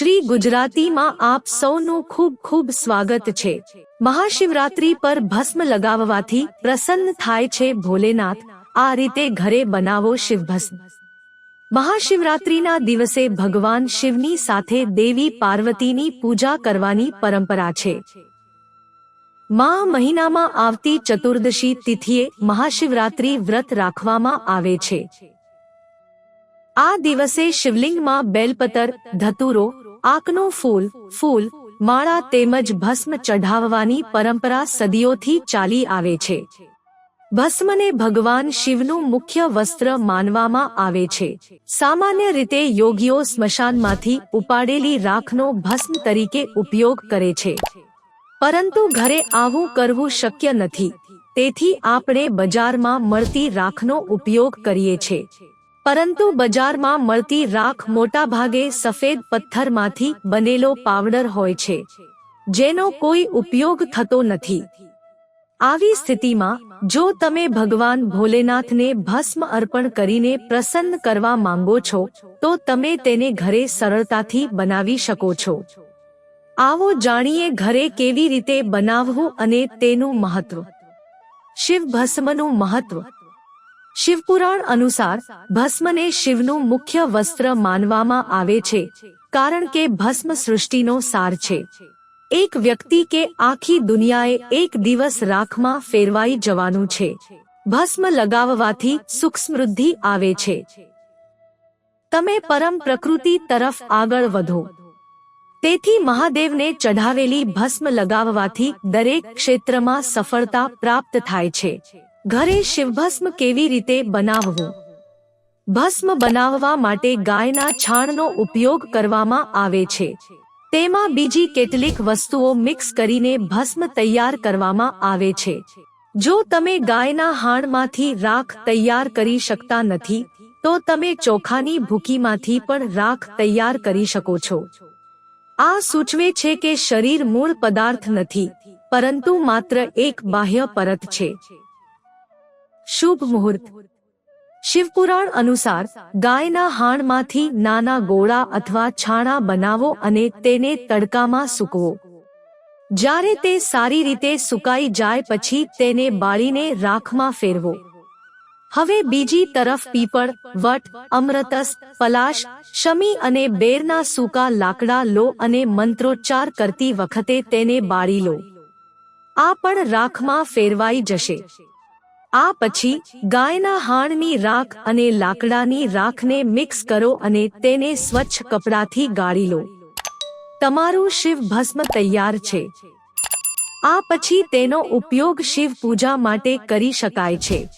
શ્રી ગુજરાતીમાં આપ સૌનું ખૂબ ખૂબ સ્વાગત છે. મહાશિવરાત્રી પર ભસ્મ લગાવવાથી પ્રસન્ન થાય છે ભોલેનાથ. આ રીતે ઘરે બનાવો શિવભસ્મ મહાશિવરાત્રીના દિવસે ભગવાન શિવની સાથે દેવી પાર્વતીની પૂજા કરવાની પરંપરા છે. મા મહિનામાં આવતી ચતુર્દશી તિથિએ મહાશિવરાત્રી વ્રત રાખવામાં આવે છે. આ દિવસે શિવલિંગમાં બેલપતર, ધતુરો આકનું ફૂલ ફૂલ, માળા તેમજ ભસ્મ ચઢાવવાની પરંપરા સદીઓથી ચાલી આવે છે. ભસ્મને ભગવાન શિવનું મુખ્ય વસ્ત્ર માનવામાં આવે છે. સામાન્ય રીતે યોગીઓ સ્મશાનમાંથી ઉપાડેલી રાખનો ભસ્મ તરીકે ઉપયોગ કરે છે. પરંતુ ઘરે આવું કરવું શક્ય નથી. તેથી આપણે બજારમાં મળતી રાખનો ઉપયોગ કરીએ છીએ. પરંતુ બજારમાં મળતી રાખ મોટાભાગે સફેદ પથ્થરમાંથી બનેલો પાવડર હોય છે, જેનો કોઈ ઉપયોગ થતો નથી. આવી સ્થિતિમાં, જો તમે ભગવાન ભોલેનાથને ભસ્મ અર્પણ કરીને પ્રસન્ન કરવા માંગો છો, તો તમે તેને ઘરે સરળતાથી બનાવી શકો છો. આવો જાણીએ ઘરે કેવી રીતે બનાવવું અને તેનું મહત્વ. શિવ ભસ્મનું મહત્વ. શિવપુરાણ અનુસાર ભસ્મને શિવનું મુખ્ય વસ્ત્ર માનવામાં આવે છે, કારણ કે ભસ્મ સૃષ્ટિનો સાર છે. એક વ્યક્તિ કે આખી દુનિયાએ એક દિવસ રાખમાં ફેરવાઈ જવાનું છે. ભસ્મ લગાવવાથી સુખ સમૃદ્ધિ આવે છે. તમે પરમ પ્રકૃતિ તરફ આગળ વધો. તેથી મહાદેવને ચઢાવેલી ભસ્મ લગાવવાથી દરેક ક્ષેત્રમાં સફળતા પ્રાપ્ત થાય છે. ઘરે શિવભસ્મ કેવી રીતે બનાવવું? ભસ્મ બનાવવા માટે ગાયના છાણનો ઉપયોગ કરવામાં આવે છે. તેમાં બીજી કેટલીક વસ્તુઓ મિક્સ કરીને ભસ્મ તૈયાર કરવામાં આવે છે. જો તમે ગાયના હાણમાંથી રાખ તૈયાર કરી શકતા નથી, તો તમે ચોખાની ભૂકીમાંથી પણ રાખ તૈયાર કરી શકો છો. આ સૂચવે છે કે શરીર મૂળ પદાર્થ નથી, પરંતુ માત્ર એક બાહ્ય પરત છે. શુભ મુહૂર્ત. શિવપુરાણ અનુસાર ગાયના હાણમાંથી નાના ગોળા અથવા છાણા બનાવો અને તેને તડકામાં સૂકવો. જ્યારે તે સારી રીતે સુકાઈ જાય પછી તેને બાળીને રાખમાં ફેરવો. હવે બીજી તરફ પીપળ, વટ, અમૃતસ, પલાશ, શમી અને બેરના સૂકા લાકડા લો અને મંત્રોચ્ચાર કરતી વખતે તેને બાળી લો. આ પણ રાખમાં ફેરવાઈ જશે. આ પછી ગાયના હાણની રાખ અને લાકડાની રાખને મિક્સ કરો અને તેને સ્વચ્છ કપડાથી ગાળી લો. તમારું શિવ ભસ્મ તૈયાર છે. આ પછી તેનો ઉપયોગ શિવ પૂજા માટે કરી શકાય છે.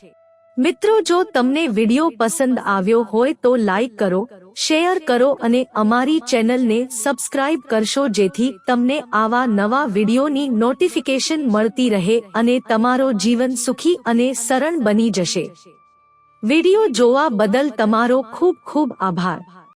મિત્રો, જો તમને વિડિયો પસંદ આવ્યો હોય તો લાઈક કરો શેર કરો અને અમારી ચેનલને સબસ્ક્રાઇબ કરશો જેથી તમને આવા નવા વિડીયોની નોટિફિકેશન મળતી રહે અને તમારો જીવન સુખી અને સરળ બની જશે. વીડિયો જોવા બદલ તમારો ખૂબ ખૂબ આભાર.